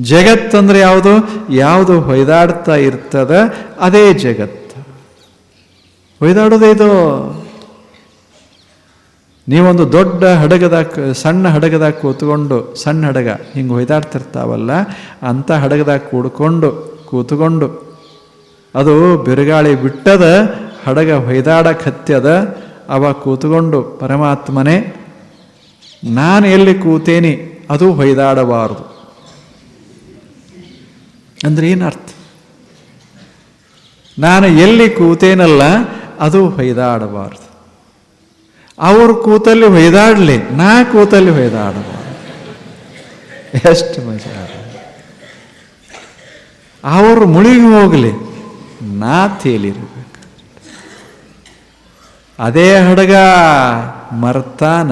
ಜಗತ್ತಂದ್ರೆ ಯಾವುದು? ಯಾವುದು ಹೊಯ್ದಾಡ್ತಾ ಇರ್ತದ, ಅದೇ ಜಗತ್ತು. ಹೊಯ್ದಾಡೋದೇ ಇದು? ನೀವೊಂದು ದೊಡ್ಡ ಹಡಗದ ಸಣ್ಣ ಹಡಗದಾಗ ಕೂತ್ಕೊಂಡು, ಸಣ್ಣ ಹಡಗ ಹಿಂಗೆ ಹೊಯ್ದಾಡ್ತಿರ್ತಾವಲ್ಲ, ಅಂಥ ಹಡಗದಾಗ ಕೂಡ್ಕೊಂಡು, ಕೂತ್ಕೊಂಡು, ಅದು ಬಿರುಗಾಳಿ ಬಿಟ್ಟದ ಹಡಗ ಹೊಯ್ದಾಡಕ್ಕೆ ಹತ್ಯದ, ಅವ ಕೂತ್ಕೊಂಡು, ಪರಮಾತ್ಮನೇ, ನಾನು ಎಲ್ಲಿ ಕೂತೇನಿ, ಅದು ಹೊಯ್ದಾಡಬಾರದು. ಅಂದ್ರೆ ಏನರ್ಥ ನಾನು ಎಲ್ಲಿ ಕೂತೇನಲ್ಲ, ಅದು ಹೊಯ್ದಾಡಬಾರ್ದು. ಅವರು ಕೂತಲ್ಲಿ ಹೊಯ್ದಾಡಲಿ, ನಾ ಕೂತಲ್ಲಿ ಹೊಯ್ದಾಡಬಾರ್ದು. ಎಷ್ಟು ಮಜಾ ಅವರು ಮುಳುಗಿ ಹೋಗಲಿ, ನಾ ತೇಲಿರ್ಬೇಕು. ಅದೇ ಹಡಗ ಮರ್ತಾನ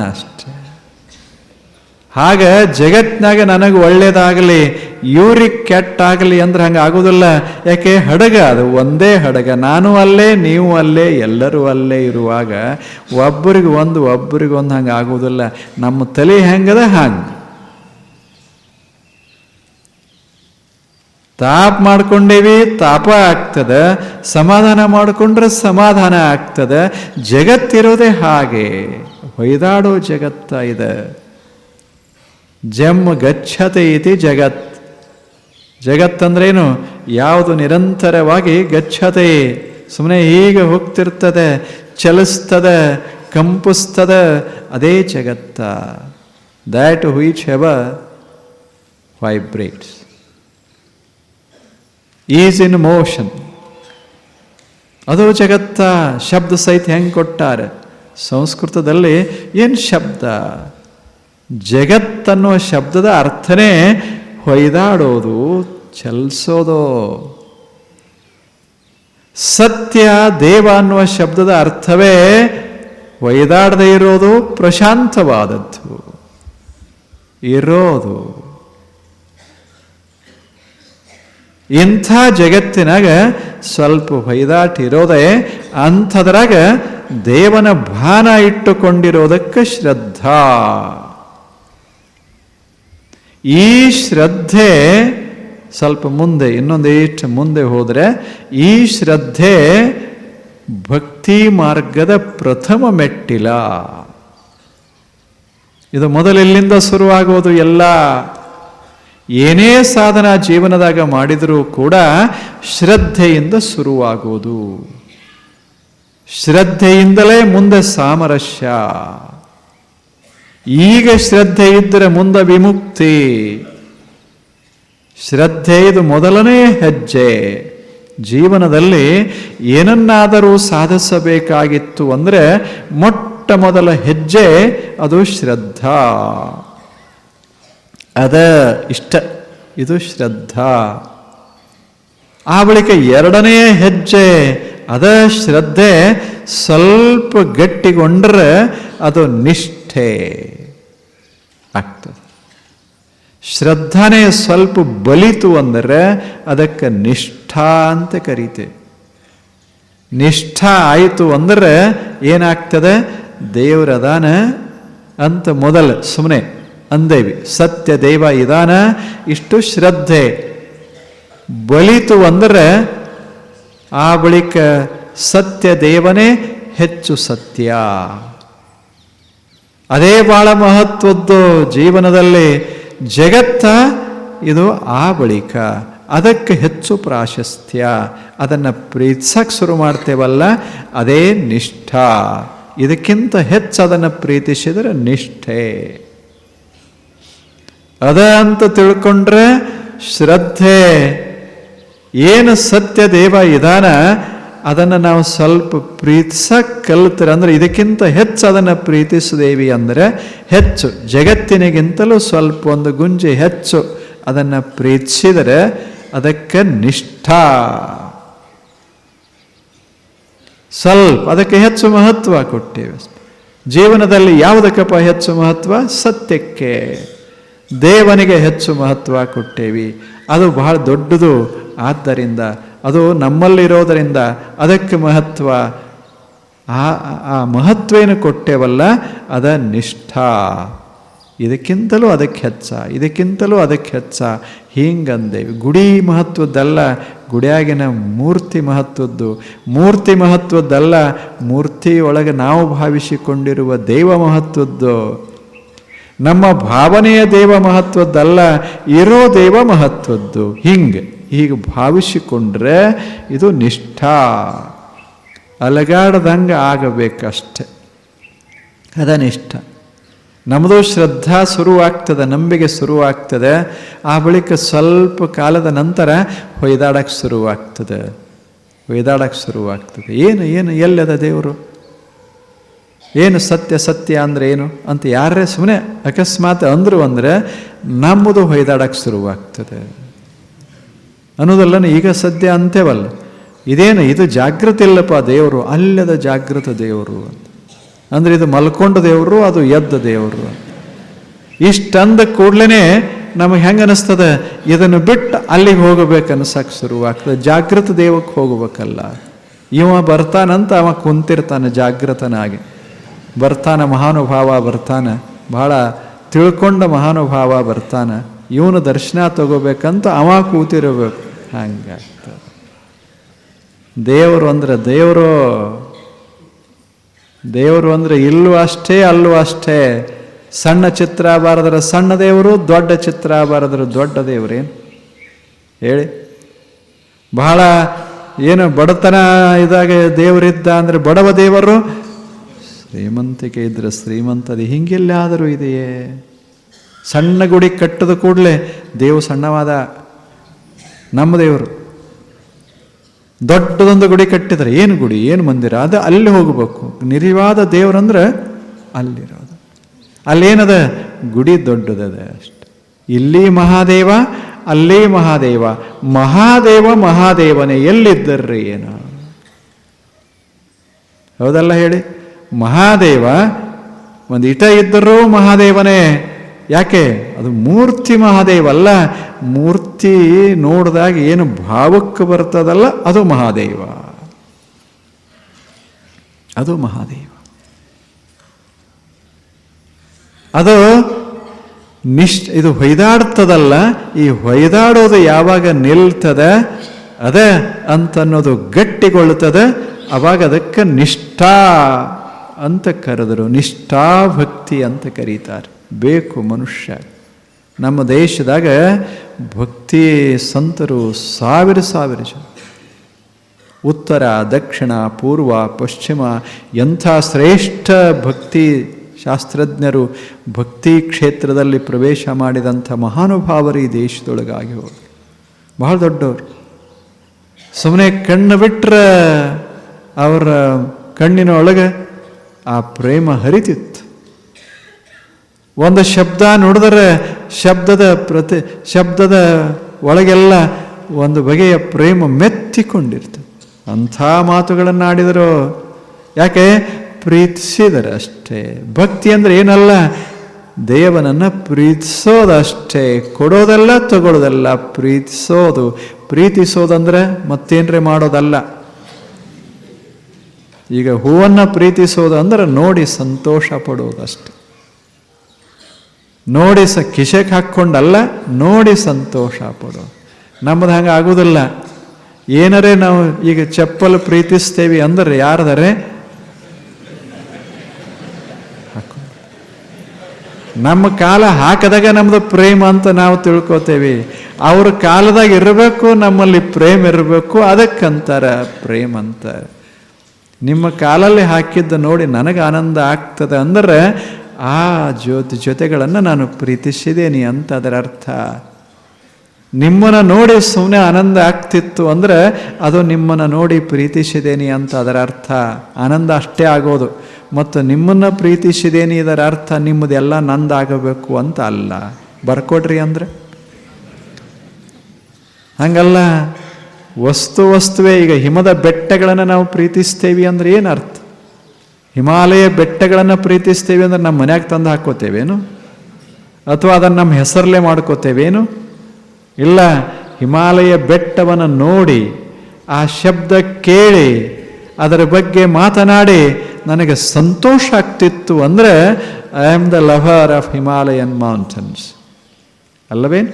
ಹಾಗ ಜಗತ್ನಾಗ ನನಗೆ ಒಳ್ಳೇದಾಗಲಿ ಇವ್ರಿಗೆ ಕೆಟ್ಟಾಗಲಿ ಅಂದ್ರೆ ಹಂಗೆ ಆಗೋದಿಲ್ಲ. ಯಾಕೆ? ಹಡಗ, ಅದು ಒಂದೇ ಹಡಗ. ನಾನು ಅಲ್ಲೇ, ನೀವು ಅಲ್ಲೇ, ಎಲ್ಲರೂ ಅಲ್ಲೇ ಇರುವಾಗ ಒಬ್ಬರಿಗೆ ಒಂದು ಒಬ್ಬರಿಗೆ ಒಂದು ಹಂಗೆ ಆಗೋದಿಲ್ಲ. ನಮ್ಮ ತಲೆ ಹೆಂಗದ? ಹಂಗೆ. ತಾಪ ಮಾಡ್ಕೊಂಡೇವಿ, ತಾಪ ಆಗ್ತದೆ. ಸಮಾಧಾನ ಮಾಡಿಕೊಂಡ್ರೆ ಸಮಾಧಾನ ಆಗ್ತದೆ. ಜಗತ್ತಿರೋದೇ ಹಾಗೆ. ಹೊಯ್ದಾಡೋ ಜಗತ್ತ ಇದೆ. ಜಮ್ ಗಚ್ಚತೆ ಇತಿ ಜಗತ್. ಜಗತ್ತಂದ್ರೇನು? ಯಾವುದು ನಿರಂತರವಾಗಿ ಗಚ್ಚತೆ ಸುಮ್ಮನೆ ಹೀಗೆ ಹೋಗ್ತಿರ್ತದೆ, ಚಲಿಸ್ತದೆ, ಕಂಪಿಸ್ತದೆ, ಅದೇ ಜಗತ್ತ. That which ever vibrates is in motion ಅದು ಜಗತ್ತ. ಶಬ್ದ ಸಹಿತ ಹೆಂಗೆ ಕೊಟ್ಟಾರೆ? ಸಂಸ್ಕೃತದಲ್ಲಿ ಏನು ಶಬ್ದ? ಜಗತ್ತನ್ನುವ ಶಬ್ದದ ಅರ್ಥನೇ ಹೊಯ್ದಾಡೋದು ಚಲಿಸೋದು? ಸತ್ಯ ದೇವ ಅನ್ನುವ ಶಬ್ದದ ಅರ್ಥವೇ ವೈದಾಡದೆ ಇರೋದು ಪ್ರಶಾಂತವಾದದ್ದು. ಇರೋದು. ಇಂಥ ಜಗತ್ತಿನಾಗ ಸ್ವಲ್ಪ ಹೊಯ್ದಾಟ ಇರೋದೇ ಅಂಥದ್ರಾಗ ದೇವನ ಭಾನ ಇಟ್ಟುಕೊಂಡಿರೋದಕ್ಕೆ ಶ್ರದ್ಧಾ. ಈ ಶ್ರದ್ಧೆ ಸ್ವಲ್ಪ ಮುಂದೆ, ಇನ್ನೊಂದು ಇನ್ನೊಂದಿಷ್ಟು ಮುಂದೆ ಹೋದರೆ, ಈ ಶ್ರದ್ಧೆ ಭಕ್ತಿ ಮಾರ್ಗದ ಪ್ರಥಮ ಮೆಟ್ಟಿಲ. ಇದು ಮೊದಲೆಲ್ಲಿಂದ ಶುರುವಾಗೋದು ಎಲ್ಲ? ಏನೇ ಸಾಧನ ಜೀವನದಾಗ ಮಾಡಿದರೂ ಕೂಡ ಶ್ರದ್ಧೆಯಿಂದ ಶುರುವಾಗುವುದು ಶ್ರದ್ಧೆಯಿಂದಲೇ ಮುಂದೆ ಸಾಮರಸ್ಯ. ಈಗ ಶ್ರದ್ಧೆ ಇದ್ದರೆ ಮುಂದೆ ವಿಮುಕ್ತಿ. ಶ್ರದ್ಧೆ ಇದು ಮೊದಲನೇ ಹೆಜ್ಜೆ. ಜೀವನದಲ್ಲಿ ಏನನ್ನಾದರೂ ಸಾಧಿಸಬೇಕಾಗಿತ್ತು ಅಂದರೆ ಮೊಟ್ಟ ಮೊದಲ ಹೆಜ್ಜೆ ಅದು ಶ್ರದ್ಧಾ. ಅದ ಇಷ್ಟ, ಇದು ಶ್ರದ್ಧಾ. ಆ ಬಳಿಕ ಎರಡನೇ ಹೆಜ್ಜೆ, ಅದ ಶ್ರದ್ಧೆ ಸ್ವಲ್ಪ ಗಟ್ಟಿಗೊಂಡ್ರೆ ಅದು ನಿಷ್ಠೆ ಆಗ್ತದೆ. ಶ್ರದ್ಧಾನೇ ಸ್ವಲ್ಪ ಬಲಿತು ಅಂದರೆ ಅದಕ್ಕೆ ನಿಷ್ಠಾ ಅಂತ ಕರೀತೆ ನಿಷ್ಠಾ ಆಯಿತು ಅಂದರೆ ಏನಾಗ್ತದೆ? ದೇವರದಾನ ಅಂತ ಮೊದಲು ಸುಮ್ಮನೆ ಅಂದೇವಿ. ಸತ್ಯ ದೈವ ಇದಾನ, ಇಷ್ಟು ಶ್ರದ್ಧೆ. ಬಲಿತು ಅಂದರೆ ಆ ಬಳಿಕ ಸತ್ಯ ದೇವನೇ ಹೆಚ್ಚು ಸತ್ಯ. ಅದೇ ಬಹಳ ಮಹತ್ವದ್ದು ಜೀವನದಲ್ಲಿ ಜಗತ್ತ ಇದು ಆ ಬಳಿಕ, ಅದಕ್ಕೆ ಹೆಚ್ಚು ಪ್ರಾಶಸ್ತ್ಯ. ಅದನ್ನು ಪ್ರೀತಿಸಕ್ಕೆ ಶುರು ಮಾಡ್ತೇವಲ್ಲ, ಅದೇ ನಿಷ್ಠಾ. ಇದಕ್ಕಿಂತ ಹೆಚ್ಚು ಅದನ್ನು ಪ್ರೀತಿಸಿದರೆ ನಿಷ್ಠೆ. ಅದ ಅಂತ ತಿಳ್ಕೊಂಡ್ರೆ ಶ್ರದ್ಧೆ. ಏನು ಸತ್ಯ ದೇವ ಇದಾನ ಅದನ್ನು ನಾವು ಸ್ವಲ್ಪ ಪ್ರೀತಿಸ ಕಲಿತರೆ ಅಂದರೆ ಇದಕ್ಕಿಂತ ಹೆಚ್ಚು ಅದನ್ನು ಪ್ರೀತಿಸಿದೇವಿ ಅಂದರೆ ಹೆಚ್ಚು, ಜಗತ್ತಿನಿಗಿಂತಲೂ ಸ್ವಲ್ಪ ಒಂದು ಗುಂಜಿ ಹೆಚ್ಚು ಅದನ್ನು ಪ್ರೀತಿಸಿದರೆ ಅದಕ್ಕೆ ನಿಷ್ಠಾ. ಸ್ವಲ್ಪ ಅದಕ್ಕೆ ಹೆಚ್ಚು ಮಹತ್ವ ಕೊಟ್ಟೇವೆ ಜೀವನದಲ್ಲಿ ಯಾವುದಕ್ಕಪ್ಪ ಹೆಚ್ಚು ಮಹತ್ವ? ಸತ್ಯಕ್ಕೆ. ದೇವನಿಗೆ ಹೆಚ್ಚು ಮಹತ್ವ ಕೊಟ್ಟೇವಿ. ಅದು ಬಹಳ ದೊಡ್ಡದು. ಆದ್ದರಿಂದ ಅದು ನಮ್ಮಲ್ಲಿರೋದರಿಂದ ಅದಕ್ಕೆ ಮಹತ್ವ. ಆ ಆ ಮಹತ್ವೇನು ಕೊಟ್ಟೇವಲ್ಲ, ಅದ ನಿಷ್ಠಾ. ಇದಕ್ಕಿಂತಲೂ ಅದಕ್ಕೆ ಹೆಚ್ಚ, ಇದಕ್ಕಿಂತಲೂ ಅದಕ್ಕೆ ಹೆಚ್ಚ. ಹಿಂಗಂದೇವಿ. ಗುಡಿ ಮಹತ್ವದ್ದಲ್ಲ, ಗುಡಿಯಾಗಿನ ಮೂರ್ತಿ ಮಹತ್ವದ್ದು. ಮೂರ್ತಿ ಮಹತ್ವದ್ದಲ್ಲ ಮೂರ್ತಿ ಒಳಗೆ ನಾವು ಭಾವಿಸಿಕೊಂಡಿರುವ ದೈವ ಮಹತ್ವದ್ದು. ನಮ್ಮ ಭಾವನೆಯ ದೇವ ಮಹತ್ವದ್ದಲ್ಲ, ಇರೋ ದೇವ ಮಹತ್ವದ್ದು. ಹಿಂಗೆ. ಹೀಗೆ ಭಾವಿಸಿಕೊಂಡ್ರೆ ಇದು ನಿಷ್ಠಾ. ಅಲಗಾಡ್ದಂಗೆ ಆಗಬೇಕಷ್ಟೆ. ಅದ ನಿಷ್ಠ ನಮ್ಮದು ಶ್ರದ್ಧಾ ಶುರುವಾಗ್ತದೆ, ನಂಬಿಕೆ ಶುರುವಾಗ್ತದೆ. ಆ ಬಳಿಕ ಸ್ವಲ್ಪ ಕಾಲದ ನಂತರ ಹೊಯ್ದಾಡಕ್ಕೆ ಶುರುವಾಗ್ತದೆ. ಹೊಯ್ದಾಡಕ್ಕೆ ಶುರುವಾಗ್ತದೆ. ಏನು ಏನು ಎಲ್ಲದ ದೇವರು? ಏನು ಸತ್ಯ ಸತ್ಯ ಅಂದರೆ ಏನು ಅಂತ ಯಾರೇ ಸುಮ್ಮನೆ ಅಕಸ್ಮಾತ್ ಅಂದರು ಅಂದರೆ ನಮ್ಮದು ಹೊಯ್ದಾಡಕ್ಕೆ ಶುರುವಾಗ್ತದೆ. ಅನ್ನೋದಲ್ಲನ ಈಗ ಸದ್ಯ ಅಂತೇವಲ್ಲ ಇದೇನು, ಇದು ಜಾಗೃತಿ ಇಲ್ಲಪ್ಪ, ದೇವರು, ಅಲ್ಲದ ಜಾಗೃತ ದೇವರು ಅಂತ. ಅಂದರೆ ಇದು ಮಲ್ಕೊಂಡ ದೇವರು, ಅದು ಎದ್ದ ದೇವರು ಇಷ್ಟಂದ ಕೂಡ್ಲೇ ನಮಗೆ ಹೆಂಗೆ ಅನಿಸ್ತದೆ? ಇದನ್ನು ಬಿಟ್ಟು ಅಲ್ಲಿಗೆ ಹೋಗಬೇಕು ಅನ್ಸಕ್ಕೆ ಶುರುವಾಗ್ತದೆ. ಜಾಗೃತ ದೇವಕ್ಕೆ ಹೋಗ್ಬೇಕಲ್ಲ. ಇವ ಬರ್ತಾನಂತ ಅವ ಕುಂತಿರ್ತಾನೆ ಜಾಗೃತನಾಗಿ ಬರ್ತಾನ ಮಹಾನುಭಾವ ಬರ್ತಾನೆ. ಬಹಳ ತಿಳ್ಕೊಂಡ ಮಹಾನುಭಾವ ಬರ್ತಾನ. ಇವನು ದರ್ಶನ ತಗೋಬೇಕಂತ ಅವ ಕೂತಿರಬೇಕು. ಹಂಗಾಗ್ತದೆ ದೇವರು ಅಂದ್ರೆ ದೇವರು ದೇವರು ಅಂದರೆ ಇಲ್ಲೂ ಅಷ್ಟೇ ಅಲ್ಲೂ ಅಷ್ಟೇ. ಸಣ್ಣ ಚಿತ್ರ ಬಾರದ್ರೆ ಸಣ್ಣ ದೇವರು, ದೊಡ್ಡ ಚಿತ್ರ ಬಾರದ್ರೆ ದೊಡ್ಡ ದೇವರೇನು ಹೇಳಿ. ಬಹಳ ಏನು ಬಡತನ ಇದಾಗ ದೇವರಿದ್ದ ಅಂದರೆ ಬಡವ ದೇವರು? ಶ್ರೀಮಂತಿಕೆ ಇದ್ರೆ ಶ್ರೀಮಂತದ ಹಿಂಗೆಲ್ಲಾದರೂ ಇದೆಯೇ? ಸಣ್ಣ ಗುಡಿ ಕಟ್ಟದ ಕೂಡಲೇ ದೇವು ಸಣ್ಣವಾದ ನಮ್ಮ ದೇವರು. ದೊಡ್ಡದೊಂದು ಗುಡಿ ಕಟ್ಟಿದರೆ ಏನು ಗುಡಿ? ಏನು ಮಂದಿರ? ಅದು ಅಲ್ಲಿ ಹೋಗಬೇಕು. ನಿರಿವಾದ ದೇವರಂದ್ರೆ ಅಲ್ಲಿರೋದು. ಅಲ್ಲೇನದ? ಗುಡಿ ದೊಡ್ಡದದ ಅಷ್ಟೆ. ಇಲ್ಲಿ ಮಹಾದೇವ, ಅಲ್ಲಿ ಮಹಾದೇವ. ಮಹಾದೇವ, ಮಹಾದೇವನೇ, ಎಲ್ಲಿದ್ದರ್ರಿ ಏನು? ಹೌದಲ್ಲ ಹೇಳಿ? ಮಹಾದೇವ, ಒಂದು ಇಟ ಇದ್ದರೂ ಮಹಾದೇವನೇ. ಯಾಕೆ? ಅದು ಮೂರ್ತಿ ಮಹಾದೇವ ಅಲ್ಲ. ಮೂರ್ತಿ ನೋಡಿದಾಗ ಏನು ಭಾವಕ್ಕೆ ಬರ್ತದಲ್ಲ, ಅದು ಮಹಾದೇವ. ಅದು ಮಹಾದೇವ. ಅದು ನಿಶ್, ಇದು ಹೊಯ್ದಾಡ್ತದಲ್ಲ, ಈ ಹೊಯ್ದಾಡೋದು ಯಾವಾಗ ನಿಲ್ತದೆ, ಅದೇ ಅಂತನ್ನೋದು ಗಟ್ಟಿಗೊಳ್ಳುತ್ತದೆ ಅವಾಗ ಅದಕ್ಕೆ ನಿಷ್ಠಾ ಅಂತ ಕರೆದರು. ನಿಷ್ಠಾ ಭಕ್ತಿ ಅಂತ ಕರೀತಾರೆ. ಬೇಕು ಮನುಷ್ಯ. ನಮ್ಮ ದೇಶದಾಗ ಭಕ್ತಿ ಸಂತರು ಸಾವಿರ ಸಾವಿರ ಜನ. ಉತ್ತರ, ದಕ್ಷಿಣ, ಪೂರ್ವ, ಪಶ್ಚಿಮ ಎಂಥ ಶ್ರೇಷ್ಠ ಭಕ್ತಿ ಶಾಸ್ತ್ರಜ್ಞರು ಭಕ್ತಿ ಕ್ಷೇತ್ರದಲ್ಲಿ ಪ್ರವೇಶ ಮಾಡಿದಂಥ ಮಹಾನುಭಾವರು ಈ ದೇಶದೊಳಗಾಗಿ ಹೋಗಿ ಬಹಳ ದೊಡ್ಡವರು. ಸುಮ್ಮನೆ ಕಣ್ಣು ಬಿಟ್ಟರೆ ಅವರ ಕಣ್ಣಿನ ಒಳಗೆ ಆ ಪ್ರೇಮ ಹರಿತಿತ್ತು. ಒಂದು ಶಬ್ದ ನೋಡಿದರೆ ಶಬ್ದದ ಪ್ರತಿ, ಶಬ್ದದ ಒಳಗೆಲ್ಲ ಒಂದು ಬಗೆಯ ಪ್ರೇಮ ಮೆತ್ತಿಕೊಂಡಿರ್ತದೆ. ಅಂಥ ಮಾತುಗಳನ್ನು ಆಡಿದರು ಯಾಕೆ? ಪ್ರೀತಿಸಿದರೆ ಅಷ್ಟೇ. ಭಕ್ತಿ ಅಂದರೆ ಏನಲ್ಲ? ದೇವನನ್ನು ಪ್ರೀತಿಸೋದಷ್ಟೇ. ಕೊಡೋದಲ್ಲ ತಗೊಳ್ಳೋದಲ್ಲ ಪ್ರೀತಿಸೋದು. ಪ್ರೀತಿಸೋದಂದ್ರೆ ಮತ್ತೇನ್ರೆ ಮಾಡೋದಲ್ಲ. ಈಗ ಹೂವನ್ನು ಪ್ರೀತಿಸೋದು ಅಂದ್ರೆ ನೋಡಿ ಸಂತೋಷ ಪಡೋದಷ್ಟೆ. ನೋಡಿ ಸ ಕಿಶೆಗೆ ಹಾಕ್ಕೊಂಡಲ್ಲ, ನೋಡಿ ಸಂತೋಷ ಪಡು. ನಮ್ಮದು ಹಂಗೆ ಆಗೋದಿಲ್ಲ. ಏನರೇ ನಾವು ಈಗ ಚಪ್ಪಲ್ ಪ್ರೀತಿಸ್ತೇವೆ ಅಂದ್ರೆ ಯಾರದರೆ? ನಮ್ಮ ಕಾಲ ಹಾಕದಾಗ ನಮ್ದು ಪ್ರೇಮ ಅಂತ ನಾವು ತಿಳ್ಕೊತೇವೆ. ಅವ್ರ ಕಾಲದಾಗ ಇರಬೇಕು, ನಮ್ಮಲ್ಲಿ ಪ್ರೇಮ ಇರಬೇಕು, ಅದಕ್ಕಂತಾರ ಪ್ರೇಮ ಅಂತ. ನಿಮ್ಮ ಕಾಲಲ್ಲಿ ಹಾಕಿದ್ದ ನೋಡಿ ನನಗೆ ಆನಂದ ಆಗ್ತದೆ ಅಂದರೆ ಆ ಜ್ಯೋತಿ ಜೊತೆಗಳನ್ನು ನಾನು ಪ್ರೀತಿಸಿದ್ದೇನೆ ಅಂತ ಅದರ ಅರ್ಥ. ನಿಮ್ಮನ್ನು ನೋಡಿ ಸುಮ್ಮನೆ ಆನಂದ ಆಗ್ತಿತ್ತು ಅಂದರೆ ಅದು ನಿಮ್ಮನ್ನು ನೋಡಿ ಪ್ರೀತಿಸಿದೇನಿ ಅಂತ ಅದರ ಅರ್ಥ. ಆನಂದ ಅಷ್ಟೇ ಆಗೋದು. ಮತ್ತು ನಿಮ್ಮನ್ನು ಪ್ರೀತಿಸಿದೇನಿ ಇದರ ಅರ್ಥ ನಿಮ್ಮದೆಲ್ಲ ನಂದಾಗಬೇಕು ಅಂತ ಅಲ್ಲ. ಬರ್ಕೊಡ್ರಿ ಅಂದರೆ. ಹಂಗಲ್ಲ. ವಸ್ತು ವಸ್ತುವೆ ಈಗ ಹಿಮದ ಬೆಟ್ಟಗಳನ್ನು ನಾವು ಪ್ರೀತಿಸ್ತೇವೆ ಅಂದ್ರೆ ಏನು ಅರ್ಥ? ಹಿಮಾಲಯ ಬೆಟ್ಟಗಳನ್ನು ಪ್ರೀತಿಸ್ತೇವೆ ಅಂದ್ರೆ ನಮ್ಮ ಮನ್ಯಾಗ ತಂದು ಹಾಕೋತೇವೇನು ಅಥವಾ ಅದನ್ನು ನಮ್ಮ ಹೆಸರಲ್ಲೇ ಮಾಡ್ಕೋತೇವೇನು? ಇಲ್ಲ, ಹಿಮಾಲಯ ಬೆಟ್ಟವನ್ನು ನೋಡಿ, ಆ ಶಬ್ದ ಕೇಳಿ, ಅದರ ಬಗ್ಗೆ ಮಾತನಾಡಿ ನನಗೆ ಸಂತೋಷ ಆಗ್ತಿತ್ತು ಅಂದರೆ I am the lover of Himalayan mountains ಅಲ್ಲವೇನು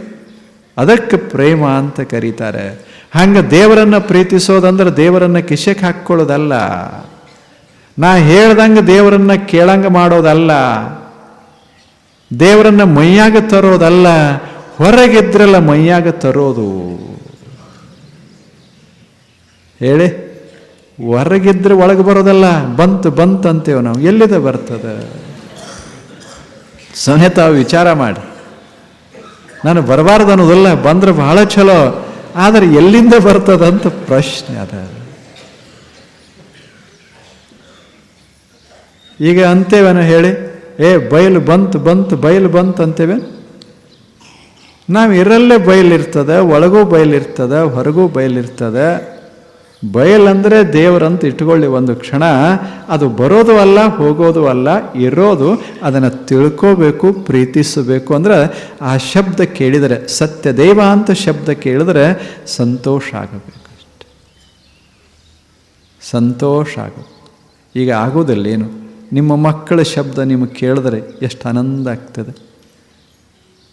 ಅದಕ್ಕೆ ಪ್ರೇಮ ಅಂತ ಕರೀತಾರೆ. ಹಂಗೆ ದೇವರನ್ನು ಪ್ರೀತಿಸೋದಂದ್ರೆ ದೇವರನ್ನು ಕಿಶಕ್ಕೆ ಹಾಕ್ಕೊಳ್ಳೋದಲ್ಲ. ನಾ ಹೇಳ್ದಂಗೆ ದೇವರನ್ನ ಕೇಳಂಗೆ ಮಾಡೋದಲ್ಲ, ದೇವರನ್ನ ಮೈಯಾಗ ತರೋದಲ್ಲ, ಹೊರಗಿದ್ರಲ್ಲ ಮೈಯಾಗ ತರೋದು. ಹೇಳಿ, ಹೊರಗಿದ್ರೆ ಒಳಗೆ ಬರೋದಲ್ಲ, ಬಂತು ಬಂತು ಅಂತೇವೆ ನಾವು. ಎಲ್ಲಿದೆ ಬರ್ತದೆ? ತಾವು ವಿಚಾರ ಮಾಡಿ. ನಾನು ಬರಬಾರ್ದು ಅನ್ನೋದಲ್ಲ, ಬಂದ್ರೆ ಬಹಳ ಚಲೋ. ಆದರೆ ಎಲ್ಲಿಂದ ಬರ್ತದಂತ ಪ್ರಶ್ನೆ ಅದ. ಈಗ ಅಂತೇವೇನೋ ಹೇಳಿ, ಏ, ಬಯಲು ಬಂತು ಬಂತು, ಬಯಲು ಬಂತು ಅಂತೇವೆ ನಾವು ಇರಲ್ಲೇ ಬಯಲಿರ್ತದೆ, ಒಳಗೂ ಬಯಲಿರ್ತದೆ, ಹೊರಗೂ ಬಯಲಿರ್ತದೆ. ಬಯಲಂದರೆ ದೇವರಂತ ಇಟ್ಕೊಳ್ಳಿ ಒಂದು ಕ್ಷಣ. ಅದು ಬರೋದು ಅಲ್ಲ, ಹೋಗೋದು ಅಲ್ಲ, ಇರೋದು ಅದನ್ನು ತಿಳ್ಕೋಬೇಕು, ಪ್ರೀತಿಸಬೇಕು ಅಂದ್ರೆ ಆ ಶಬ್ದ ಕೇಳಿದರೆ ಸತ್ಯ ದೇವ ಅಂತ ಶಬ್ದ ಕೇಳಿದರೆ ಸಂತೋಷ ಆಗಬೇಕು ಸಂತೋಷ ಆಗುತ್ತೆ ಈಗ ಆಗೋದಿಲ್ಲ ಏನು? ನಿಮ್ಮ ಮಕ್ಕಳ ಶಬ್ದ ನಿಮಗೆ ಕೇಳಿದ್ರೆ ಎಷ್ಟು ಆನಂದ ಆಗ್ತದೆ.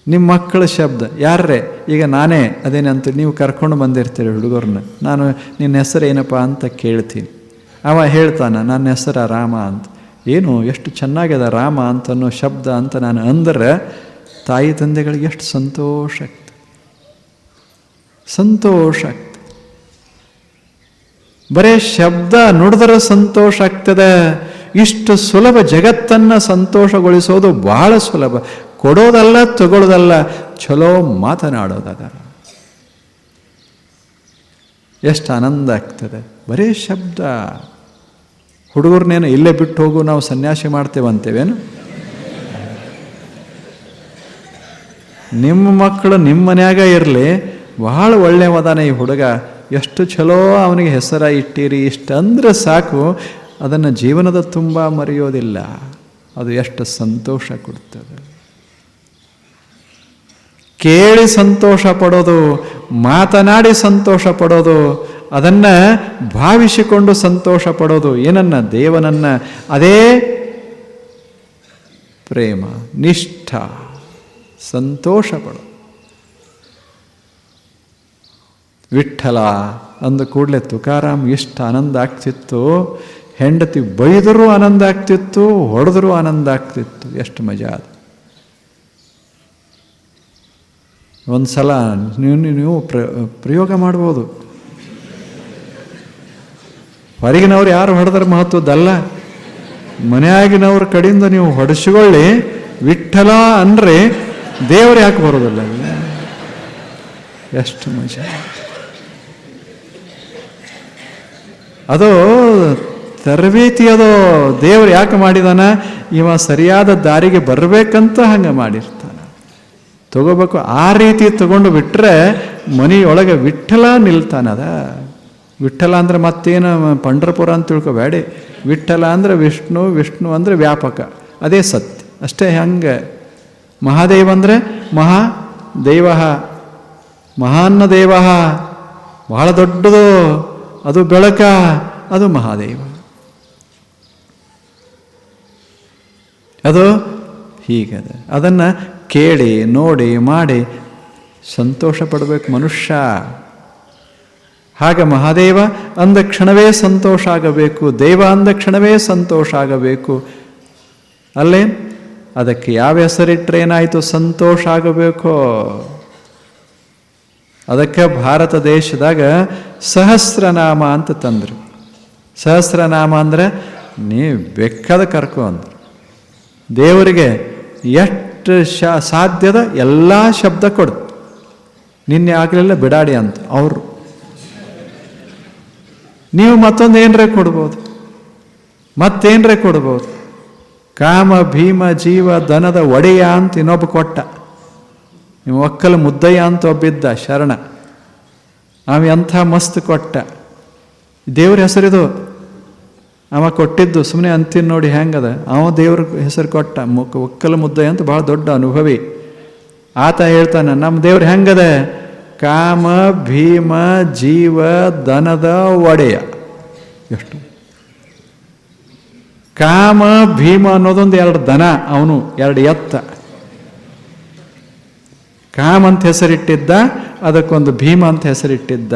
ನಿಮ್ಮ ಮಕ್ಕಳ ಶಬ್ದ ಯಾರೇ ಈಗ ನಾನೇ ಅಂತ ನೀವು ಕರ್ಕೊಂಡು ಬಂದಿರ್ತೀರಿ ಹುಡುಗರನ್ನ. ನಾನು ನಿನ್ನ ಹೆಸರು ಏನಪ್ಪ ಅಂತ ಕೇಳ್ತೀನಿ. ಅವ ಹೇಳ್ತಾನೆ, ನನ್ನ ಹೆಸರು ರಾಮ ಅಂತ. ಏನು, ಎಷ್ಟು ಚೆನ್ನಾಗಿದೆ ರಾಮ ಅಂತ ಅನ್ನೋ ಶಬ್ದ ಅಂತ ನಾನು ಅಂದರೆ ತಾಯಿ ತಂದೆಗಳಿಗೆ ಎಷ್ಟು ಸಂತೋಷ ಆಗ್ತದೆ. ಸಂತೋಷ ಆಗ್ತದೆ. ಬರೇ ಶಬ್ದ ನುಡಿದ್ರೆ ಸಂತೋಷ ಆಗ್ತದೆ. ಇಷ್ಟು ಸುಲಭ ಜಗತ್ತನ್ನು ಸಂತೋಷಗೊಳಿಸೋದು ಬಹಳ ಸುಲಭ. ಕೊಡೋದಲ್ಲ, ತಗೊಳ್ಳೋದಲ್ಲ ಚಲೋ ಮಾತನಾಡೋದದ ಎಷ್ಟು ಆನಂದ ಆಗ್ತದೆ. ಬರೀ ಶಬ್ದ. ಹುಡುಗರನ್ನೇನು ಇಲ್ಲೇ ಬಿಟ್ಟು ಹೋಗು, ನಾವು ಸನ್ಯಾಸಿ ಮಾಡ್ತೇವೆ ಅಂತೇವೇನು? ನಿಮ್ಮ ಮಕ್ಕಳು ನಿಮ್ಮ ಮನ್ಯಾಗ ಇರಲಿ, ಬಹಳ ಒಳ್ಳೆಯವದಾನೆ ಈ ಹುಡುಗ. ಎಷ್ಟು ಚಲೋ ಅವನಿಗೆ ಹೆಸರ ಇಟ್ಟಿರಿ, ಇಷ್ಟಂದ್ರೆ ಸಾಕು. ಅದನ್ನು ಜೀವನದ ತುಂಬ ಮರೆಯೋದಿಲ್ಲ. ಅದು ಎಷ್ಟು ಸಂತೋಷ ಕೊಡ್ತದೆ. ಕೇಳಿ ಸಂತೋಷ ಪಡೋದು, ಮಾತನಾಡಿ ಸಂತೋಷ ಪಡೋದು, ಅದನ್ನು ಭಾವಿಸಿಕೊಂಡು ಸಂತೋಷ ಪಡೋದು, ಏನನ್ನ? ದೇವನನ್ನ. ಅದೇ ಪ್ರೇಮ, ನಿಷ್ಠ, ಸಂತೋಷ ಪಡೋದು. ವಿಠಲ ಅಂದ ಕೂಡಲೇ ತುಕಾರಾಮ್ ಎಷ್ಟು ಆನಂದ ಆಗ್ತಿತ್ತು. ಹೆಂಡತಿ ಬೈದರೂ ಆನಂದ ಆಗ್ತಿತ್ತು, ಹೊಡೆದರೂ ಆನಂದ ಆಗ್ತಿತ್ತು. ಎಷ್ಟು ಮಜಾ ಅದು. ಒಂದು ಸಲ ನೀವು ನೀವು ಪ್ರ ಪ್ರಯೋಗ ಮಾಡ್ಬೋದು. ಹೊರಗಿನವ್ರು ಯಾರು ಹೊಡೆದ್ರ ಮಹತ್ವದ್ದಲ್ಲ? ಮನೆಯಾಗಿನವ್ರ ಕಡೆಯಿಂದ ನೀವು ಹೊಡೆಸಿಕೊಳ್ಳಿ. ವಿಠಲ ಅಂದರೆ ದೇವರು ಯಾಕೆ ಬರೋದಲ್ಲ? ಎಷ್ಟು ಮಜಾ. ಅದು ತರಬೇತಿ ಅದು ದೇವರು ಯಾಕೆ ಮಾಡಿದಾನ? ಇವ ಸರಿಯಾದ ದಾರಿಗೆ ಬರಬೇಕಂತ ಹಂಗೆ ಮಾಡಿರ್ತಾನೆ. ತಗೋಬೇಕು. ಆ ರೀತಿ ತಗೊಂಡು ಬಿಟ್ಟರೆ ಮನೆಯೊಳಗೆ ವಿಠಲ ನಿಲ್ತಾನದ ವಿಠಲ ಅಂದ್ರೆ ಮತ್ತೇನು ಪಂಡ್ರಪುರ ಅಂತ ತಿಳ್ಕೊಬೇಡಿ. ವಿಠಲ ಅಂದರೆ ವಿಷ್ಣು ವಿಷ್ಣು ಅಂದರೆ ವ್ಯಾಪಕ. ಅದೇ ಸತ್ಯ. ಅಷ್ಟೇ ಹಂಗೆ. ಮಹಾದೇವ ಅಂದರೆ ಮಹಾ ದೈವ. ಮಹಾನ್ನ ದೇವ. ಬಹಳ ದೊಡ್ಡದು. ಅದು ಬೆಳಕ. ಅದು ಮಹಾದೇವ. ಅದು ಹೀಗದೆ. ಅದನ್ನು ಕೇಳಿ, ನೋಡಿ, ಮಾಡಿ ಸಂತೋಷ ಪಡಬೇಕು ಮನುಷ್ಯ. ಹಾಗೆ ಮಹಾದೇವ ಅಂದ ಕ್ಷಣವೇ ಸಂತೋಷ ಆಗಬೇಕು, ದೇವ ಅಂದ ಕ್ಷಣವೇ ಸಂತೋಷ ಆಗಬೇಕು. ಅಲ್ಲೇ, ಅದಕ್ಕೆ ಯಾವ ಹೆಸರಿಟ್ಟರೆ ಏನಾಯಿತು? ಸಂತೋಷ ಆಗಬೇಕು. ಅದಕ್ಕೆ ಭಾರತ ದೇಶದಾಗ ಸಹಸ್ರನಾಮ ಅಂತ ತಂದರು. ಸಹಸ್ರನಾಮ ಅಂದರೆ ನೀ ಬೆಕ್ಕದ ಕರ್ಕೋ ಅಂದ್ರು ದೇವರಿಗೆ ಎಷ್ಟು ಶ ಸಾಧ್ಯದ ಎಲ್ಲ ಶಬ್ದ ಕೊಡು. ನಿನ್ನೆ ಆಗಲಿಲ್ಲ, ಬಿಡಾಡಿ ಅಂತ. ಅವರು. ನೀವು ಮತ್ತೊಂದು ಏನರೇ ಕೊಡ್ಬೋದು? ಮತ್ತೇನರೇ ಕೊಡ್ಬೋದು? ಕಾಮ, ಭೀಮ, ಜೀವ, ದನದ ಒಡೆಯ ಅಂತ ಇನ್ನೊಬ್ಬ ಕೊಟ್ಟ. ನೀವು ಒಕ್ಕಲ ಮುದ್ದಯ್ಯ ಅಂತ ಒಬ್ಬಿದ್ದ ಶರಣ. ಅವ ಎಂಥ ಮಸ್ತ್ ಕೊಟ್ಟ. ದೇವ್ರ ಹೆಸರಿದು ಅವ ಕೊಟ್ಟಿದ್ದು ಸುಮ್ಮನೆ ಅಂತಿನ ನೋಡಿ ಹೆಂಗದ? ಅವ ದೇವ್ರ ಹೆಸರು ಕೊಟ್ಟ ಮುಕ್ ಒಕ್ಕಲ ಮುದ್ದೆ ಅಂತ ಭಾಳ ದೊಡ್ಡ ಅನುಭವಿ. ಆತ ಹೇಳ್ತಾನೆ, ನಮ್ಮ ದೇವ್ರ ಹೆಂಗದ? ಕಾಮ, ಭೀಮ, ಜೀವ, ದನದ ಒಡೆಯ. ಎಷ್ಟು? ಕಾಮ, ಭೀಮ ಅನ್ನೋದೊಂದು ಎರಡು ದನ, ಅವನು ಎರಡು ಎತ್ತ. ಕಾಮ ಅಂತ ಹೆಸರಿಟ್ಟಿದ್ದ, ಅದಕ್ಕೊಂದು ಭೀಮ ಅಂತ ಹೆಸರಿಟ್ಟಿದ್ದ.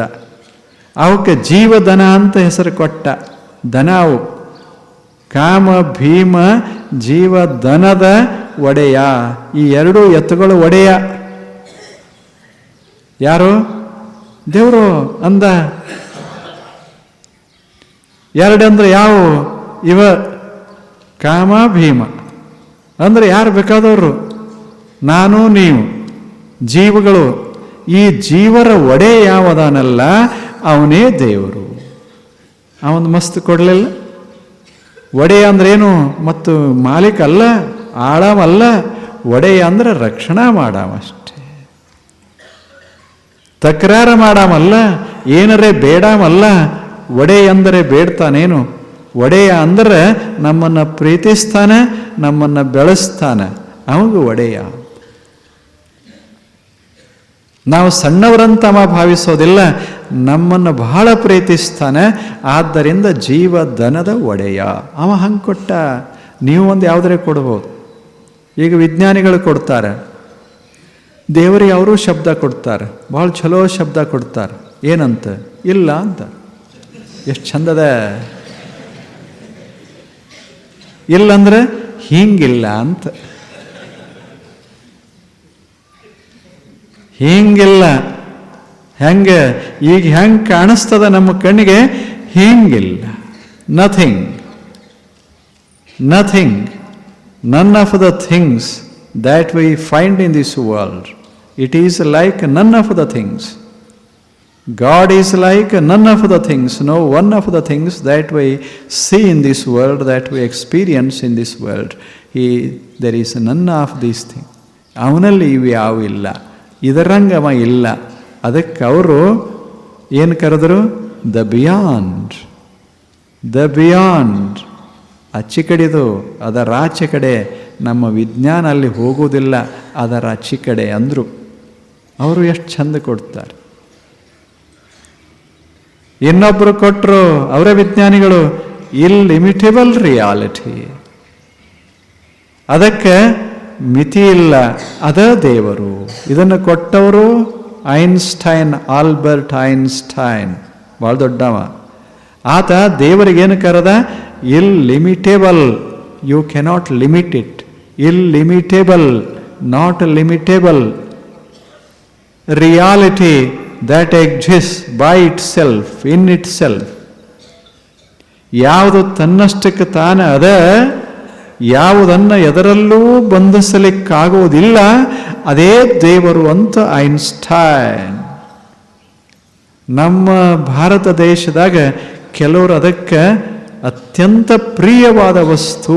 ಅವಕ್ಕೆ ಜೀವ ದನ ಅಂತ ಹೆಸರು ಕೊಟ್ಟ. ದನ ಅವು ಕಾಮ, ಭೀಮ, ಜೀವ ದನದ ಒಡೆಯ. ಈ ಎರಡು ಎತ್ತುಗಳು ಒಡೆಯ. ಯಾರು? ದೇವರು ಅಂದ. ಎರಡಂದ್ರೆ ಯಾವ? ಇವ. ಕಾಮ, ಭೀಮ. ಅಂದ್ರೆ ಯಾರು ಬೇಕಾದವರು? ನಾನು, ನೀವು. ಜೀವಗಳು. ಈ ಜೀವರ ಒಡೆ ಯಾವದಾನಲ್ಲ, ಅವನೇ ದೇವರು. ಅವನು ಮಸ್ತ್ ಕೊಡಲಿಲ್ಲ. ಒಡೆಯ ಅಂದ್ರೇನು ಮತ್ತು ಮಾಲೀಕ ಅಲ್ಲ ಆಳಮಲ್ಲ ಒಡೆಯ ಅಂದ್ರೆ ರಕ್ಷಣಾ ಮಾಡಾಮ ಅಷ್ಟೇ. ತಕರಾರ ಮಾಡಾಮಲ್ಲ ಏನರೇ ಬೇಡಾಮಲ್ಲ ಒಡೆ ಅಂದರೆ ಬೇಡ್ತಾನೇನು? ಒಡೆಯ ಅಂದರೆ ನಮ್ಮನ್ನು ಪ್ರೀತಿಸ್ತಾನೆ, ನಮ್ಮನ್ನು ಬೆಳೆಸ್ತಾನೆ. ಅವನಿಗೆ ಒಡೆಯ. ನಾವು ಸಣ್ಣವರಂತ ಭಾವಿಸೋದಿಲ್ಲ ನಮ್ಮನ್ನು ಬಹಳ ಪ್ರೀತಿಸ್ತಾನೆ, ಆದ್ದರಿಂದ ಜೀವ ದನದ ಒಡೆಯ. ಅವ ಹಂಗೆ ಕೊಟ್ಟ? ನೀವು ಒಂದು ಯಾವುದರೇ ಕೊಡ್ಬೋದು. ಈಗ ವಿಜ್ಞಾನಿಗಳು ಕೊಡ್ತಾರೆ. ದೇವರಿಗೆ ಅವರು ಶಬ್ದ ಕೊಡ್ತಾರೆ. ಭಾಳ ಚಲೋ ಶಬ್ದ ಕೊಡ್ತಾರೆ. ಏನಂತ? ಇಲ್ಲ ಅಂತ. ಎಷ್ಟು ಚಂದದ ಇಲ್ಲಂದ್ರೆ ಹಿಂಗಿಲ್ಲ ಅಂತ. ಹಿಂಗಿಲ್ಲ. ಹೆಂಗೆ ಈಗ ಹೆಂಗೆ ಕಾಣಿಸ್ತದ ನಮ್ಮ ಕಣ್ಣಿಗೆ ಹಿಂಗಿಲ್ಲ nothing nothing none of the things that we find in this world it is like none of the things God is like none of the things, no one of the things that we see in this world, that we experience in this world. He, there is none of these things. ಅವನಲ್ಲಿ ಇವು ಯಾವ ಇಲ್ಲ ಇದರಂಗವ ಇಲ್ಲ ಅದಕ್ಕೆ ಅವರು ಏನು ಕರೆದರು? The beyond the beyond ಅಚ್ಚಿ ಕಡೆದು, ಅದರ ಆಚೆ ಕಡೆ ನಮ್ಮ ವಿಜ್ಞಾನ ಅಲ್ಲಿ ಹೋಗುವುದಿಲ್ಲ, ಅದರ ಅಚ್ಚಿ ಕಡೆ ಅಂದರು. ಅವರು ಎಷ್ಟು ಚಂದ ಕೊಡ್ತಾರೆ. ಇನ್ನೊಬ್ಬರು ಕೊಟ್ಟರು ಅವರೇ ವಿಜ್ಞಾನಿಗಳು ಇಲ್ಲಿಮಿಟೇಬಲ್ ರಿಯಾಲಿಟಿ ಅದಕ್ಕೆ ಮಿತಿ ಇಲ್ಲ, ಅದ ದೇವರು. ಇದನ್ನು ಕೊಟ್ಟವರು ಐನ್ಸ್ಟೈನ್, ಆಲ್ಬರ್ಟ್ ಐನ್ಸ್ಟೈನ್. ಭಾಳ ದೊಡ್ಡವ. ಆತ ದೇವರಿಗೇನು ಕರೆದ? Illimitable you cannot limit it. Illimitable not limitable. Reality that exist by itself in itself ಯಾವುದು ತನ್ನಷ್ಟಕ್ಕೆ ತಾನ ಅದ ಯಾವುದನ್ನು ಎದರಲ್ಲೂ ಬಂಧಿಸಲಿಕ್ಕಾಗುವುದಿಲ್ಲ, ಅದೇ ದೇವರು ಅಂತ ಐನ್ಸ್ಟೈನ್. ನಮ್ಮ ಭಾರತ ದೇಶದಾಗ ಕೆಲವರು ಅದಕ್ಕೆ ಅತ್ಯಂತ ಪ್ರಿಯವಾದ ವಸ್ತು.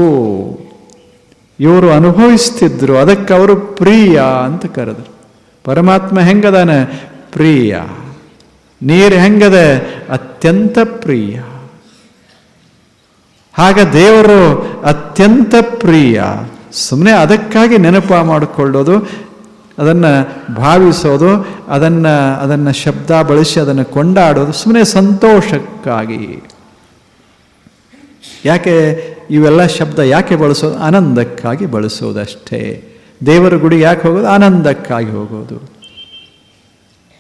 ಇವರು ಅನುಭವಿಸ್ತಿದ್ರು, ಅದಕ್ಕೆ ಅವರು ಪ್ರಿಯ ಅಂತ ಕರೆದ್ರು. ಪರಮಾತ್ಮ ಹೆಂಗದಾನೆ? ಪ್ರಿಯ. ನೀರು ಹೆಂಗದ? ಅತ್ಯಂತ ಪ್ರಿಯ. ಹಾಗ ದೇವರು ಅತ್ಯಂತ ಪ್ರಿಯ. ಸುಮ್ಮನೆ ಅದಕ್ಕಾಗಿ ನೆನಪ ಮಾಡಿಕೊಳ್ಳೋದು, ಅದನ್ನು ಭಾವಿಸೋದು, ಅದನ್ನು ಅದನ್ನು ಶಬ್ದ ಬಳಸಿ ಅದನ್ನು ಕೊಂಡಾಡೋದು ಸುಮ್ಮನೆ ಸಂತೋಷಕ್ಕಾಗಿ. ಯಾಕೆ ಇವೆಲ್ಲ ಶಬ್ದ ಯಾಕೆ ಬಳಸೋದು? ಆನಂದಕ್ಕಾಗಿ ಬಳಸೋದಷ್ಟೇ. ದೇವರ ಗುಡಿ ಯಾಕೆ ಹೋಗೋದು? ಆನಂದಕ್ಕಾಗಿ ಹೋಗೋದು.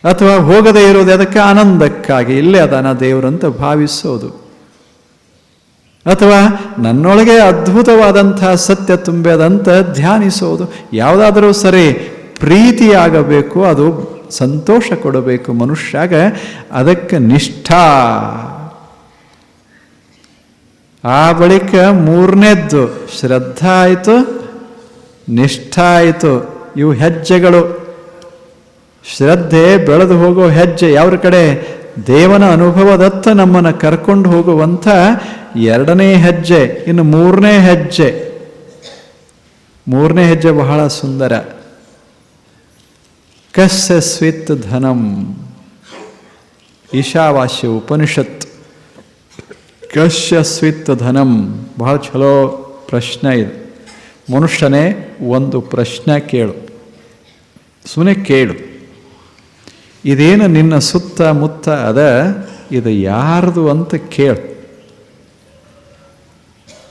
ಅಥವಾ ಹೋಗದೇ ಇರೋದು ಅದಕ್ಕೆ ಆನಂದಕ್ಕಾಗಿ. ಇಲ್ಲೇ ಅದಾನ ದೇವರಂತ ಭಾವಿಸೋದು. ಅಥವಾ ನನ್ನೊಳಗೆ ಅದ್ಭುತವಾದಂಥ ಸತ್ಯ ತುಂಬಿದಂತ ಧ್ಯಾನಿಸೋದು ಯಾವುದಾದರೂ ಸರಿ ಪ್ರೀತಿಯಾಗಬೇಕು, ಅದು ಸಂತೋಷ ಕೊಡಬೇಕು ಮನುಷ್ಯಾಗ, ಅದಕ್ಕೆ ನಿಷ್ಠಾ. ಆ ಬಳಿಕ ಮೂರನೇದ್ದು, ಶ್ರದ್ಧಾ ಆಯಿತು, ನಿಷ್ಠಾ ಆಯಿತು. ಇವು ಹೆಜ್ಜೆಗಳು. ಶ್ರದ್ಧೆ ಬೆಳೆದು ಹೋಗೋ ಹೆಜ್ಜೆ ಯಾವ್ರ ಕಡೆ? ದೇವನ ಅನುಭವದತ್ತ ನಮ್ಮನ್ನು ಕರ್ಕೊಂಡು ಹೋಗುವಂಥ ಎರಡನೇ ಹೆಜ್ಜೆ, ಇನ್ನು ಮೂರನೇ ಹೆಜ್ಜೆ. ಮೂರನೇ ಹೆಜ್ಜೆ ಬಹಳ ಸುಂದರ. ಕಸ್ಯ ಸ್ವಿತ್ ಧನಂ. ಈಶಾವಾಸ್ಯ ಉಪನಿಷತ್. ಕಸ್ಯ ಸ್ವಿತ್ ಧನಂ. ಬಹಳ ಚಲೋ ಪ್ರಶ್ನೆ ಇದು. ಮನುಷ್ಯನೇ ಒಂದು ಪ್ರಶ್ನೆ ಕೇಳು. ಸುಮ್ಮನೆ ಕೇಳು. ಇದೇನು ನಿನ್ನ ಸುತ್ತ ಮುತ್ತ ಅದ? ಇದು ಯಾರ್ದು ಅಂತ ಕೇಳು.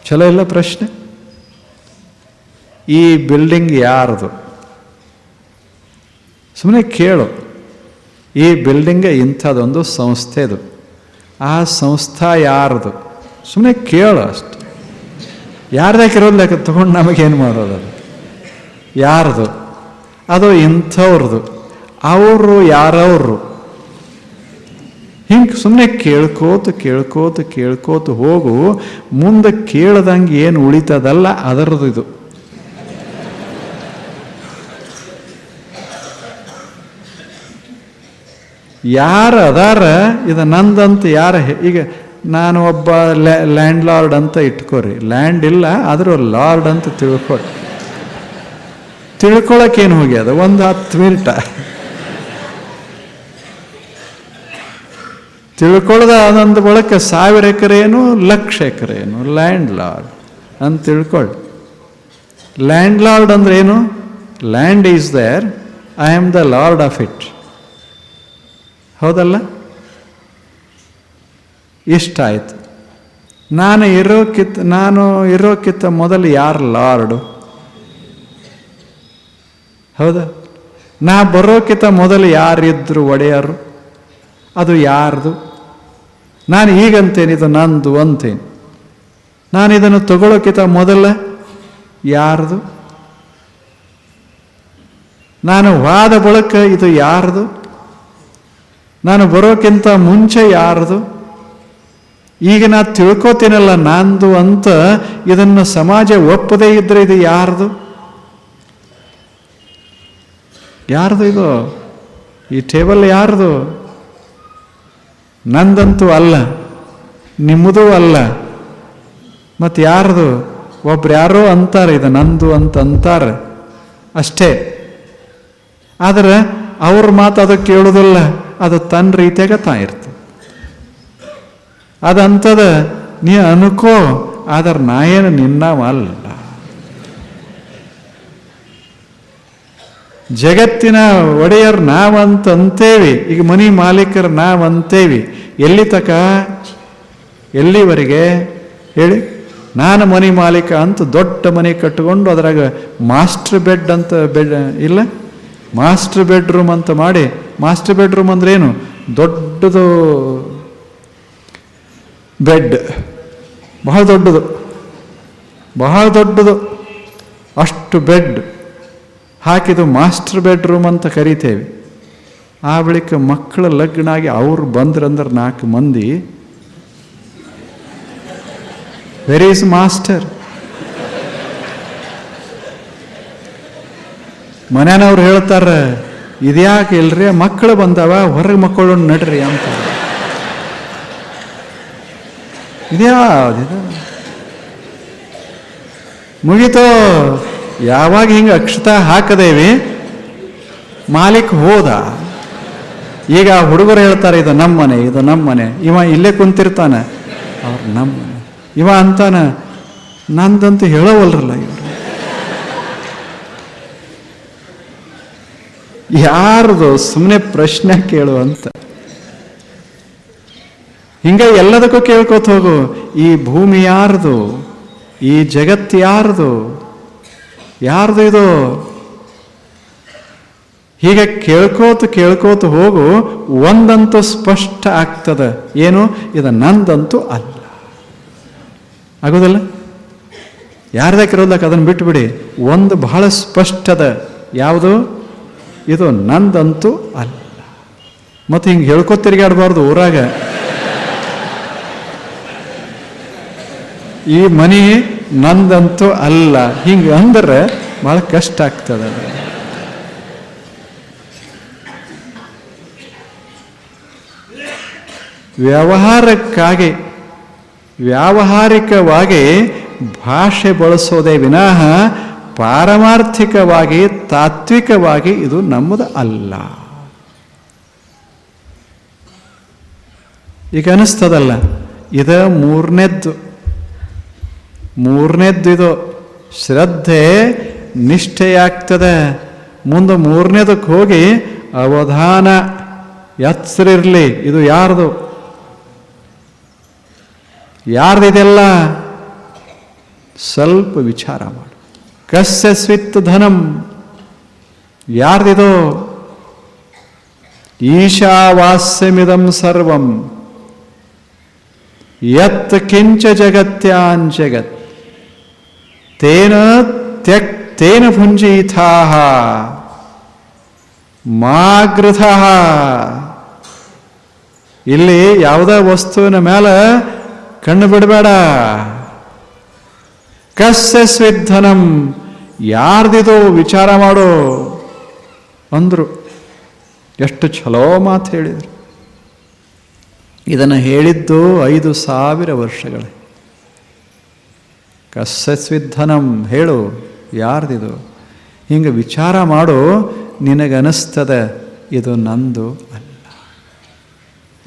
ಚಲೋ ಇಲ್ಲ ಪ್ರಶ್ನೆ? ಈ ಬಿಲ್ಡಿಂಗ್ ಯಾರ್ದು? ಸುಮ್ಮನೆ ಕೇಳು. ಈ ಬಿಲ್ಡಿಂಗ್ ಇಂಥದ್ದೊಂದು ಸಂಸ್ಥೆದು. ಆ ಸಂಸ್ಥಾ ಯಾರ್ದು? ಸುಮ್ಮನೆ ಕೇಳು ಅಷ್ಟು. ಯಾರ್ದಾಕಿರೋದು ಲೆಕ್ಕ? ತಗೊಂಡು ನಮಗೇನು ಮಾಡೋದು ಯಾರ್ದು? ಅದು ಇಂಥವ್ರದ್ದು ಅವರು ಯಾರವರು? ಹಿಂಗೆ ಸುಮ್ಮನೆ ಕೇಳ್ಕೋತ ಕೇಳ್ಕೋತ ಕೇಳ್ಕೋತ ಹೋಗು, ಮುಂದೆ ಕೇಳ್ದಂಗೆ ಏನು ಉಳಿತದಲ್ಲ ಅದರದ್ದು ಇದು. ಯಾರು ಅದಾರ? ಇದು ನಂದಂತ ಯಾರ ಈಗ ನಾನು ಒಬ್ಬ ಲ್ಯಾಂಡ್ ಲಾರ್ಡ್ ಅಂತ ಇಟ್ಕೋರಿ. ಲ್ಯಾಂಡ್ ಇಲ್ಲ, ಆದರೂ ಲಾರ್ಡ್ ಅಂತ ತಿಳ್ಕೊರಿ ತಿಳ್ಕೊಳಕ್ಕೇನು ಹೋಗ್ಯದ? ಒಂದು ಹತ್ತು ಮಿನಿಟ. ತಿಳ್ಕೊಳ್ಳದ ಅದೊಂದು ಬಳಕೆ ಸಾವಿರ ಎಕರೆ ಏನು, ಲಕ್ಷ ಎಕರೆ ಏನು ಲ್ಯಾಂಡ್ ಲಾರ್ಡ್ ಅಂತ ತಿಳ್ಕೊಳ್ಳಿ ಲ್ಯಾಂಡ್ ಲಾರ್ಡ್ ಅಂದ್ರೆ ಏನು? Land is there I am the lord of it ಹೌದಲ್ಲ? ಇಷ್ಟ ಆಯ್ತು ನಾನು ಇರೋಕ್ಕಿಂತ ನಾನು ಇರೋಕ್ಕಿಂತ ಮೊದಲು ಯಾರು ಲಾರ್ಡು ಹೌದಾ? ನಾ ಬರೋಕ್ಕಿಂತ ಮೊದಲು ಯಾರಿದ್ರು ಒಡೆಯರು? ಅದು ಯಾರ್ದು? ನಾನು ಹೀಗಂತೇನೆ ಇದು ನಂದು ಅಂತೇನೆ. ನಾನು ಇದನ್ನು ತಗೊಳ್ಳೋಕ್ಕಿಂತ ಮೊದಲ ಯಾರ್ದು? ನಾನು ವಾದ ಬಳಕ ಇದು ಯಾರ್ದು? ನಾನು ಬರೋಕ್ಕಿಂತ ಮುಂಚೆ ಯಾರ್ದು? ಈಗ ನಾ ತಿಳ್ಕೊತೀನಲ್ಲ ನಂದು ಅಂತ ಇದನ್ನು ಸಮಾಜ ಒಪ್ಪದೇ ಇದ್ರೆ ಇದು ಯಾರ್ದು? ಯಾರ್ದು ಇದು? ಈ ಟೇಬಲ್ ಯಾರ್ದು? ನಂದಂತೂ ಅಲ್ಲ, ನಿಮ್ಮದೂ ಅಲ್ಲ. ಮತ್ತು ಯಾರ್ದು? ಒಬ್ರು ಯಾರೋ ಅಂತಾರೆ, ಇದು ನಂದು ಅಂತ ಅಂತಾರೆ. ಅಷ್ಟೇ. ಆದರೆ ಅವ್ರ ಮಾತು ಅದು ಕೇಳೋದಿಲ್ಲ, ಅದು ತನ್ನ ರೀತಿಯಾಗ ತಾ ಇರ್ತದೆ ಅದಂತದ ನೀ ಅನ್ಕೋ, ಆದ್ರೆ ನಾ ಏನು ನಿನ್ನವಲ್ಲ. ಜಗತ್ತಿನ ಒಡೆಯರ್ ನಾವಂತೇವಿ ಈಗ ಮನಿ ಮಾಲೀಕರು ನಾವಂತೇವಿ. ಎಲ್ಲಿ ತಕ? ಎಲ್ಲಿವರೆಗೆ? ಹೇಳಿ. ನಾನು ಮನಿ ಮಾಲೀಕ ಅಂತ ದೊಡ್ಡ ಮನೆ ಕಟ್ಟಿಕೊಂಡು ಅದ್ರಾಗ ಮಾಸ್ಟರ್ ಬೆಡ್ ಅಂತ ಬೆಡ್, ಇಲ್ಲ? ಮಾಸ್ಟರ್ ಬೆಡ್ರೂಮ್ ಅಂತ ಮಾಡಿ. ಮಾಸ್ಟರ್ ಬೆಡ್ರೂಮ್ ಅಂದ್ರೆ ಏನು? ದೊಡ್ಡದು ಬೆಡ್. ಬಹಳ ದೊಡ್ಡದು. ಬಹಳ ದೊಡ್ಡದು. ಅಷ್ಟು ಬೆಡ್. ಹಾಕಿದು ಮಾಸ್ಟರ್ ಬೆಡ್ರೂಮ್ ಅಂತ ಕರಿತೇವೆ. ಆ ಬಳಿಕ ಮಕ್ಕಳ ಲಗ್ನ ಆಗಿ ಅವ್ರು ಬಂದ್ರಂದ್ರೆ ನಾಲ್ಕು ಮಂದಿ. ವೆರಿ ಈಸ್ ಮಾಸ್ಟರ್ ಮನೆಯವ್ರು ಹೇಳ್ತಾರೆ, ಇದ್ಯಾಕೆ ಇಲ್ರಿ, ಮಕ್ಕಳು ಬಂದವ, ಹೊರಗೆ ಮಕ್ಕಳು ನಡ್ರಿ ಅಂತ. ಇದ್ಯಾವ ಮುಗೀತೋ. ಯಾವಾಗ ಹಿಂಗೆ ಅಕ್ಷತ ಹಾಕದೇವಿ? ಮಾಲೀಕ್ ಹೋದ. ಈಗ ಹುಡುಗರು ಹೇಳ್ತಾರೆ, ಇದು ನಮ್ಮನೆ ಇದು ನಮ್ಮನೆ. ಇವ ಇಲ್ಲೇ ಕುಂತಿರ್ತಾನೆ. ಅವ್ರು ನಮ್ಮನೆ. ಇವ ಅಂತಾನ, ನಂದಂತೂ ಹೇಳೋವಲ್ರಲ್ಲ ಇವರು. ಯಾರ್ದು ಸುಮ್ಮನೆ ಪ್ರಶ್ನೆ ಕೇಳು ಅಂತ. ಹಿಂಗ ಎಲ್ಲದಕ್ಕೂ ಕೇಳ್ಕೊತ ಹೋಗು. ಈ ಭೂಮಿ ಯಾರ್ದು? ಈ ಜಗತ್ತು ಯಾರ್ದು? ಯಾರ್ದು ಇದು? ಹೀಗೆ ಕೇಳ್ಕೋತ ಕೇಳ್ಕೋತ ಹೋಗು, ಒಂದಂತೂ ಸ್ಪಷ್ಟ ಆಗ್ತದೆ. ಏನು? ಇದು ನಂದಂತೂ ಅಲ್ಲ. ಆಗೋದಲ್ಲ? ಯಾರ್ದಕ್ಕಿರೋದಕ್ಕೆ ಅದನ್ನು ಬಿಟ್ಬಿಡಿ. ಒಂದು ಬಹಳ ಸ್ಪಷ್ಟದ ಯಾವುದು? ಇದು ನಂದಂತೂ ಅಲ್ಲ. ಮತ್ತು ಹಿಂಗೆ ಹೇಳ್ಕೊ ತಿರುಗಾಡಬಾರ್ದು ಊರಾಗ. ಈ ಮನಿ ನಂದಂತೂ ಅಲ್ಲ. ಹಿಂಗೆ ಅಂದ್ರೆ ಭಾಳ ಕಷ್ಟ ಆಗ್ತದೆ. ವ್ಯವಹಾರಕ್ಕಾಗಿ, ವ್ಯಾವಹಾರಿಕವಾಗಿ ಭಾಷೆ ಬಳಸೋದೇ ವಿನಃ ಪಾರಮಾರ್ಥಿಕವಾಗಿ, ತಾತ್ವಿಕವಾಗಿ ಇದು ನಮ್ಮದು ಅಲ್ಲ. ಈಗ ಅನಿಸ್ತದಲ್ಲ, ಇದ ಮೂರನೇದ್ದು. ಮೂರನೇದ್ದು ಇದು ಶ್ರದ್ಧೆ, ನಿಷ್ಠೆಯಾಗ್ತದೆ. ಮುಂದೆ ಮೂರನೇದಕ್ಕೆ ಹೋಗಿ ಅವಧಾನ ಎಚ್ಚರಿರಲಿ ಇದು ಯಾರ್ದು? ಯಾರ್ದಿದೆಲ್ಲ ಸ್ವಲ್ಪ ವಿಚಾರ ಮಾಡಿ. ಕಸ್ಯ ಸ್ವಿತ್ ಧನಂ. ಯಾರ್ದಿದೋ? ಈಶಾವಾಸ್ಯಮಿದಂ ಸರ್ವಂ. ಯತ್ ಕಿಂಚ ಜಗತ್ಯಾನ್ ಜಗತ್. ತೇನ ತ್ಯಕ್ ತೇನ ಭುಂಜೀಥಾ ಮಾಗೃಥ. ಇಲ್ಲಿ ಯಾವುದೇ ವಸ್ತುವಿನ ಮೇಲೆ ಕಣ್ಣು ಬಿಡಬೇಡ. ಕಸ್ಯ ಸ್ವಿಧನಂ ಯಾರ್ದಿದು ವಿಚಾರ ಮಾಡು ಅಂದರು. ಎಷ್ಟು ಛಲೋ ಮಾತು ಹೇಳಿದರು. ಇದನ್ನು ಹೇಳಿದ್ದು ಐದು ಸಾವಿರ ವರ್ಷಗಳೇ. ಕಸ್ಯಸ್ವಿಧನಂ ಹೇಳು, ಯಾರ್ದಿದು? ಹಿಂಗೆ ವಿಚಾರ ಮಾಡು, ನಿನಗನಿಸ್ತದೆ, ಇದು ನಂದು ಅಲ್ಲ.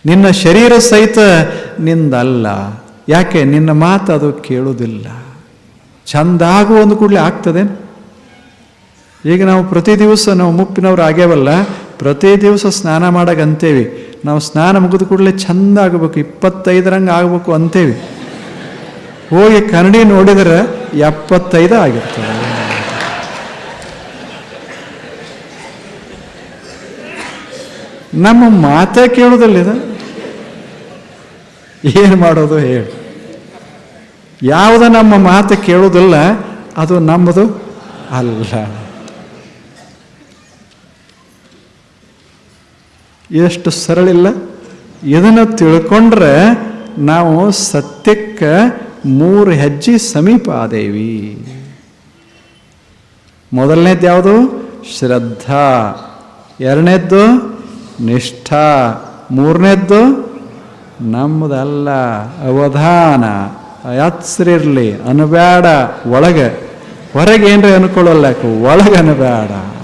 ನಿನ್ನ ಶರೀರ ಸಹಿತ ನಿಂದಲ್ಲ. ಯಾಕೆ? ನಿನ್ನ ಮಾತು ಅದು ಕೇಳುವುದಿಲ್ಲ. ಚಂದಾಗು ಒಂದು ಕೂಡಲೇ ಆಗ್ತದೆ ಈಗ ನಾವು ಪ್ರತಿ ದಿವಸ ನಾವು ಮುಪ್ಪಿನವ್ರು ಆಗ್ಯಾವಲ್ಲ, ಪ್ರತಿ ದಿವಸ ಸ್ನಾನ ಮಾಡಾಗ ಅಂತೇವಿ ನಾವು ಸ್ನಾನ ಮುಗಿದ ಕೂಡಲೇ ಚಂದ ಆಗಬೇಕು, ಇಪ್ಪತ್ತೈದರಂಗೆ ಆಗಬೇಕು ಅಂತೇವಿ. ಹೋಗಿ ಕನ್ನಡಿ ನೋಡಿದರೆ ಎಪ್ಪತ್ತೈದು ಆಗಿರ್ತದೆ. ನಮ್ಮ ಮಾತೇ ಕೇಳೋದಿಲ್ಲ ಇದು. ಏನು ಮಾಡೋದು ಹೇಳಿ. ಯಾವುದು ನಮ್ಮ ಮಾತು ಕೇಳೋದಿಲ್ಲ, ಅದು ನಮ್ಮದು ಅಲ್ಲ. ಎಷ್ಟು ಸರಳಿಲ್ಲ. ಇದನ್ನು ತಿಳ್ಕೊಂಡ್ರೆ ನಾವು ಸತ್ಯಕ್ಕೆ ಮೂರು ಹೆಜ್ಜೆ ಸಮೀಪ ಆದೇವಿ. ಮೊದಲನೇದು ಯಾವುದು? ಶ್ರದ್ಧಾ. ಎರಡನೇದ್ದು? ನಿಷ್ಠಾ. ಮೂರನೇದ್ದು? ನಮ್ಮದಲ್ಲ. ಅವಧಾನ. ಎಚ್ಚರಿರ್ಲಿ ಅನಬೇಡ ಒಳಗೆ. ಹೊರಗೆ ಏನ್ರಿ ಅನ್ಕೊಳ್ಳಲ್ಲ ಒಳಗೆ ಅನಬೇಡ